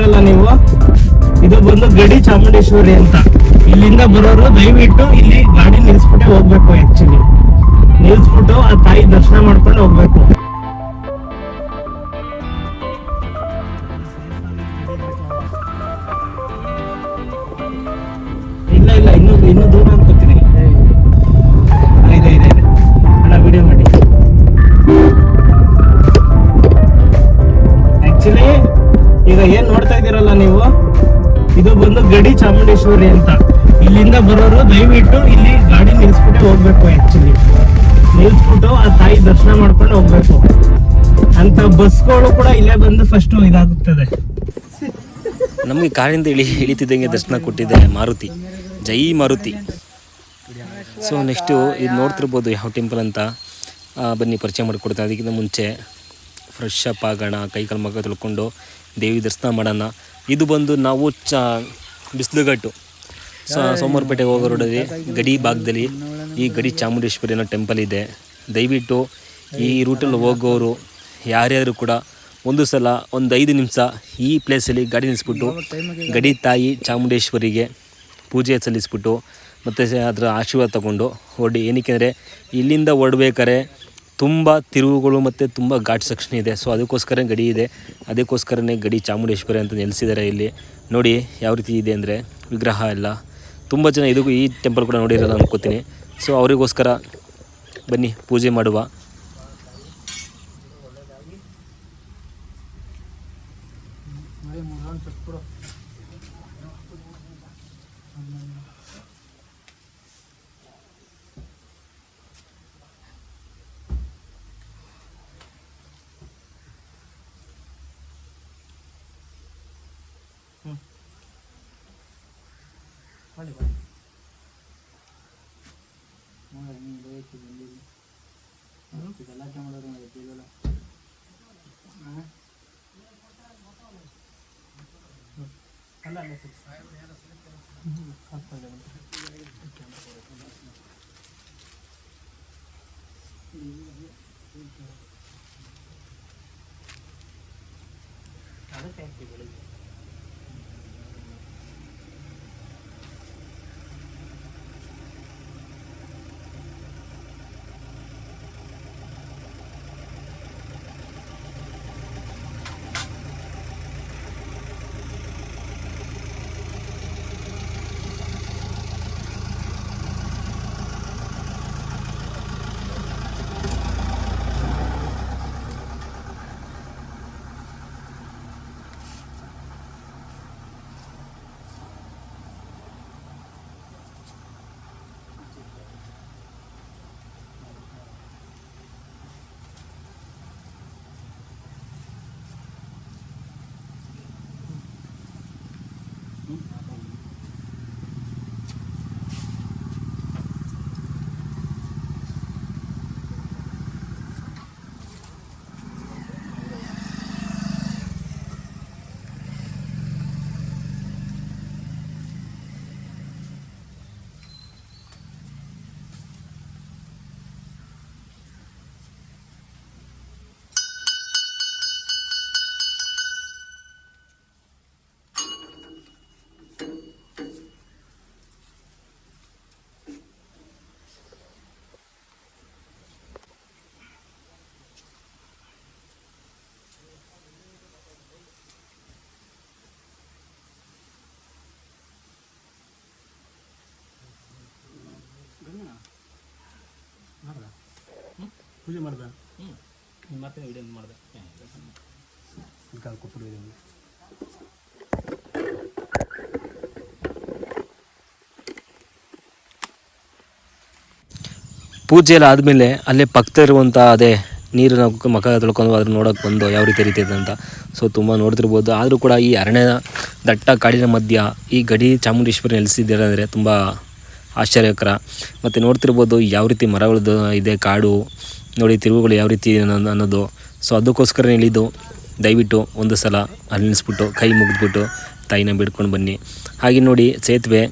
ಇದ್ದೀರಲ್ಲ ನೀವು? ಇದು ಬಂದು ಗಡಿ ಚಾಮುಂಡೇಶ್ವರಿ ಅಂತ. ಇಲ್ಲಿಂದ ಬರೋರು ದಯವಿಟ್ಟು ಇಲ್ಲಿ ಗಾಡಿ ನಿಲ್ಸ್ಬಿಟ್ಟೆ ಹೋಗ್ಬೇಕು ಆಕ್ಚುಲಿ ನಿಲ್ಸ್ಬಿಟ್ಟು ಆ ತಾಯಿ ದರ್ಶನ ಮಾಡ್ಕೊಂಡು ಹೋಗ್ಬೇಕು. ಏನ್ ನೋಡ್ತಾ ಇದ್ದೀರಲ್ಲ ನೀವು? ಇದು ಬಂದು ಗಡಿ ಚಾಮುಂಡೇಶ್ವರಿ ಅಂತ. ಇಲ್ಲಿಂದ ಬರೋರು ದಯವಿಟ್ಟು ಇಲ್ಲಿ ಗಾಡಿ ನಿಲ್ಸ್ಬಿಟ್ಟೆ ಹೋಗ್ಬೇಕು ಆಕ್ಚುಲಿ ನಿಲ್ಸ್ಬಿಟ್ಟು ಆ ತಾಯಿ ದರ್ಶನ ಮಾಡ್ಕೊಂಡು ಹೋಗ್ಬೇಕು. ಅಂತ ಬಸ್ಗಳು ಕೂಡ ಇಲ್ಲೇ ಬಂದು ಫಸ್ಟ್ ಇದಾಗುತ್ತದೆ. ನಮಗೆ ಕಾರಿಂದ ಇಳಿ ಇಳಿತಿದ್ದಂಗೆ ದರ್ಶನ ಕೊಟ್ಟಿದೆ ಮಾರುತಿ. ಜೈ ಮಾರುತಿ. ಸೊ ನೆಕ್ಸ್ಟು ಇದು ನೋಡ್ತಿರ್ಬೋದು ಯಾವ ಟೆಂಪಲ್ ಅಂತ. ಬನ್ನಿ, ಪರಿಚಯ ಮಾಡಿಕೊಡ್ತೀನಿ ಅದಕ್ಕಿಂತ ಮುಂಚೆ. ಫ್ರೆಶ್ ಅಪ್ ಆಗೋಣ ಕೈ ಕಾಲು ಮಗ ತೊಳ್ಕೊಂಡು ದೇವಿ ದರ್ಶನ ಮಾಡೋಣ. ಇದು ಬಂದು ನಾವು ಚ, ಬಿಸಿಲುಗಟ್ಟು. ಸೋಮವಾರಪೇಟೆಗೆ ಹೋಗೋ ರೋಡಲ್ಲಿ ಗಡಿ ಭಾಗದಲ್ಲಿ ಈ ಗಡಿ ಚಾಮುಂಡೇಶ್ವರಿ ಅನ್ನೋ ಟೆಂಪಲ್ ಇದೆ. ದಯವಿಟ್ಟು ಈ ರೂಟಲ್ಲಿ ಹೋಗೋರು ಯಾರ್ಯಾರು ಕೂಡ ಒಂದು ಸಲ ಒಂದು ಐದು ನಿಮಿಷ ಈ ಪ್ಲೇಸಲ್ಲಿ ಗಾಡಿ ನಿಲ್ಲಿಸ್ಬಿಟ್ಟು ಗಡಿ ತಾಯಿ ಚಾಮುಂಡೇಶ್ವರಿಗೆ ಪೂಜೆ ಸಲ್ಲಿಸ್ಬಿಟ್ಟು ಮತ್ತು ಅದರ ಆಶೀರ್ವಾದ ತಗೊಂಡು ಹೊರಡಿ ಏನಕ್ಕೆ ಅಂದರೆ ಇಲ್ಲಿಂದ ಹೊರಡ್ಬೇಕಾರೆ ತುಂಬ ತಿರುವುಗಳು ಮತ್ತು ತುಂಬ ಘಾಟ್ ಸೆಕ್ಷನ್ ಇದೆ. ಸೊ ಅದಕ್ಕೋಸ್ಕರ ಗಡಿ ಇದೆ. ಅದಕ್ಕೋಸ್ಕರನೇ ಗಡಿ ಚಾಮುಂಡೇಶ್ವರಿ ಅಂತ ನೆಲೆಸಿದ್ದಾರೆ ಇಲ್ಲಿ. ನೋಡಿ ಯಾವ ರೀತಿ ಇದೆ ಅಂದರೆ ವಿಗ್ರಹ ಎಲ್ಲ. ತುಂಬ ಜನ ಇದಕ್ಕೂ ಈ ಟೆಂಪಲ್ ಕೂಡ ನೋಡಿರಲ್ಲ ಅಂದ್ಕೋತೀನಿ ಸೊ ಅವರಿಗೋಸ್ಕರ ಬನ್ನಿ, ಪೂಜೆ ಮಾಡುವ. പള്ളി പള്ളി മോളിറങ്ങി ഉപയോഗിച്ച് പള്ളി ഇതെല്ലാം നമ്മളിറങ്ങി എത്തിയില്ല അല്ല അല്ല അതൊക്കെ വിളിക്കും ಪೂಜೆ ಮಾಡ್ದ. ಮತ್ತೆ ವಿಡಿಯೋ ಮಾಡ್ದೆ. ಕಾಲು ಕೊಟ್ಬಿಟ್ಟಿದ್ದೀನಿ ಪೂಜೆ ಎಲ್ಲ ಆದಮೇಲೆ ಅಲ್ಲೇ ಪಕ್ಕದ ಇರುವಂಥ ಅದೇ ನೀರನ್ನ ಮಖ ತೊಳ್ಕೊಂಡು ಅದ್ರ ನೋಡೋಕೆ ಬಂದು ಯಾವ ರೀತಿ ರೀತಿ ಇದೆ ಅಂತ. ಸೊ ತುಂಬ ನೋಡ್ತಿರ್ಬೋದು. ಆದರೂ ಕೂಡ ಈ ಅರಣ್ಯ ದಟ್ಟ ಕಾಡಿನ ಮಧ್ಯ ಈ ಗಡಿ ಚಾಮುಂಡೇಶ್ವರಿ ನೆಲೆಸಿದ್ದೀರ ಅಂದರೆ ತುಂಬ ಆಶ್ಚರ್ಯಕರ. ಮತ್ತು ನೋಡ್ತಿರ್ಬೋದು ಯಾವ ರೀತಿ ಮರಗಳದ್ದು ಇದೆ ಕಾಡು. ನೋಡಿ ತಿರುವುಗಳು ಯಾವ ರೀತಿ ಇದೆ ಅನ್ನೋ- ಅನ್ನೋದು. ಸೊ ಅದಕ್ಕೋಸ್ಕರ ಇಳಿದು ದಯವಿಟ್ಟು ಒಂದು ಸಲ ಅಲ್ಲಿ ಕೈ ಮುಗಿದ್ಬಿಟ್ಟು ತಾಯಿನ ಬಿಡ್ಕೊಂಡು ಬನ್ನಿ. ಹಾಗೆ ನೋಡಿ, ಸೇತುವೆ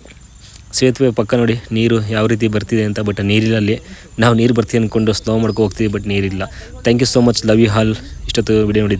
ಸೇತುವೆ ಪಕ್ಕ ನೋಡಿ, ನೀರು ಯಾವ ರೀತಿ ಬರ್ತಿದೆ ಅಂತ ಬಟ್ ನೀರಿಲ್ಲಲ್ಲಿ ನಾವು ನೀರು ಬರ್ತೀವಿ ಅಂದ್ಕೊಂಡು ಸ್ಲೋ ಮಾಡ್ಕೊ ಹೋಗ್ತೀವಿ ಬಟ್ ನೀರಿಲ್ಲ. Thank you so much love you all ಇಷ್ಟೊತ್ತು ವಿಡಿಯೋ ನೋಡಿದ್ದು